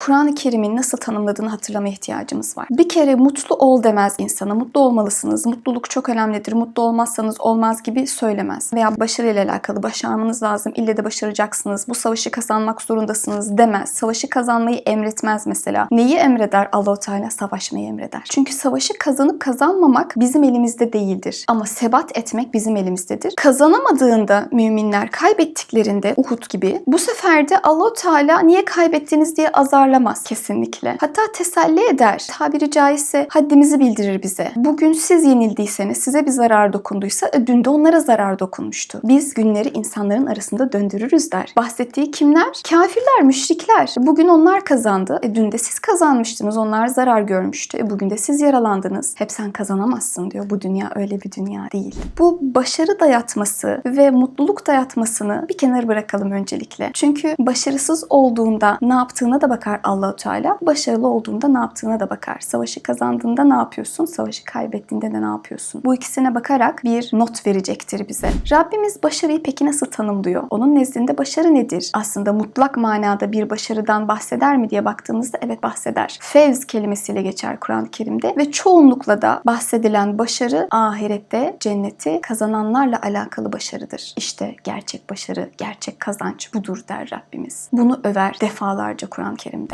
Kur'an-ı Kerim'in nasıl tanımladığını hatırlamaya ihtiyacımız var. Bir kere mutlu ol demez insana. Mutlu olmalısınız. Mutluluk çok önemlidir. Mutlu olmazsanız olmaz gibi söylemez. Veya başarıyla alakalı başarmanız lazım. İlle de başaracaksınız. Bu savaşı kazanmak zorundasınız demez. Savaşı kazanmayı emretmez mesela. Neyi emreder Allahu Teala? Savaşmayı emreder. Çünkü savaşı kazanıp kazanmamak bizim elimizde değildir. Ama sebat etmek bizim elimizdedir. Kazanamadığında müminler kaybettiklerinde Uhud gibi bu sefer de Allahu Teala niye kaybettiniz diye azarlamaz kesinlikle. Hatta teselli eder. Tabiri caizse haddimizi bildirir bize. Bugün siz yenildiyseniz, size bir zarar dokunduysa dün de onlara zarar dokunmuştu. Biz günleri insanların arasında döndürürüz der. Bahsettiği kimler? Kafirler, müşrikler. Bugün onlar kazandı. E, dün de siz kazanmıştınız. Onlar zarar görmüştü. E, bugün de siz yaralandınız. Hep sen kazanamazsın diyor. Bu dünya öyle bir dünya değil. Bu başarı dayatması ve mutluluk dayatmasını bir kenara bırakalım öncelikle. Çünkü başarısız olduğunda ne yaptığına da bakar Allahu Teala. Başarılı olduğunda ne yaptığına da bakar. Savaşı kazandığında ne yapıyorsun? Savaşı kaybettiğinde de ne yapıyorsun? Bu ikisine bakarak bir not verecektir bize. Rabbimiz başarıyı peki nasıl tanımlıyor? Onun nezdinde başarı nedir? Aslında mutlak manada bir başarıdan bahseder mi diye baktığımızda evet bahseder. Fevz kelimesiyle geçer Kur'an-ı Kerim'de ve çoğunlukla da bahsedilen başarı ahirette cenneti kazananlarla alakalı başarıdır. İşte gerçek başarı, gerçek kazanç budur der Rabbimiz. Bunu över defalarca Kur'an-ı Kerim'de.